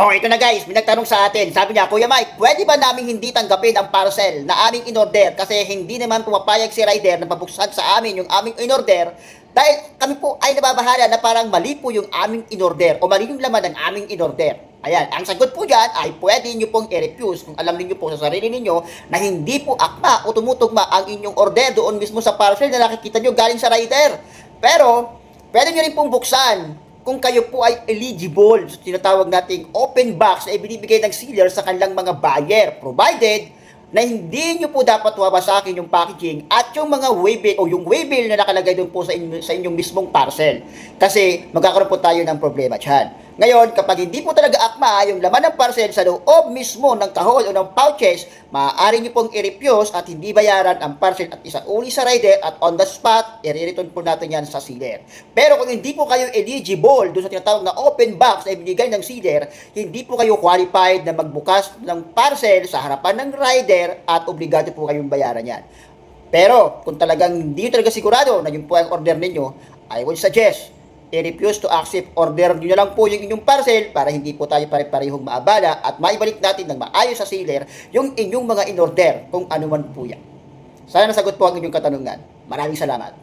Oh, ito na guys, may nagtanong sa atin. Sabi niya, Kuya Mike, pwede ba namin hindi tanggapin ang parcel na aming inorder kasi hindi naman pumapayag si rider na pabuksan sa amin yung aming inorder dahil kami po ay nababahala na parang mali po yung aming inorder o mali yung laman ng aming inorder. Ayan, ang sagot po dyan ay pwede nyo pong i-refuse kung alam niyo po sa sarili ninyo na hindi po akma o tumutugma ang inyong order doon mismo sa parcel na nakikita nyo galing sa rider. Pero, pwede nyo rin pong buksan kung kayo po ay eligible sa tinatawag nating open box na ibinibigay ng seller sa kanilang mga buyer provided na hindi nyo po dapat wawasakin yung packaging at yung mga waybill o yung waybill na nakalagay doon po sa, inyo, sa inyong mismong parcel. Kasi magkakaroon po tayo ng problema dyan. Ngayon, kapag hindi po talaga akma yung laman ng parcel sa loob mismo ng kahon o ng pouches, maaari nyo pong i-refuse at hindi bayaran ang parcel at isa uli sa rider at on the spot, i-return po natin yan sa seller. Pero kung hindi po kayo eligible doon sa tinatawag na open box na ibinigay ng seller, hindi po kayo qualified na magbukas ng parcel sa harapan ng rider at obligado po kayong bayaran yan. Pero kung talagang hindi talaga sigurado na yun po ang order ninyo, I would suggest i-refuse to accept order nyo na lang po yung inyong parcel para hindi po tayo pare-parehong maabala at maibalik natin ng maayos sa seller yung inyong mga in-order kung ano man po yan. Sana nasagot po ang inyong katanungan. Maraming salamat.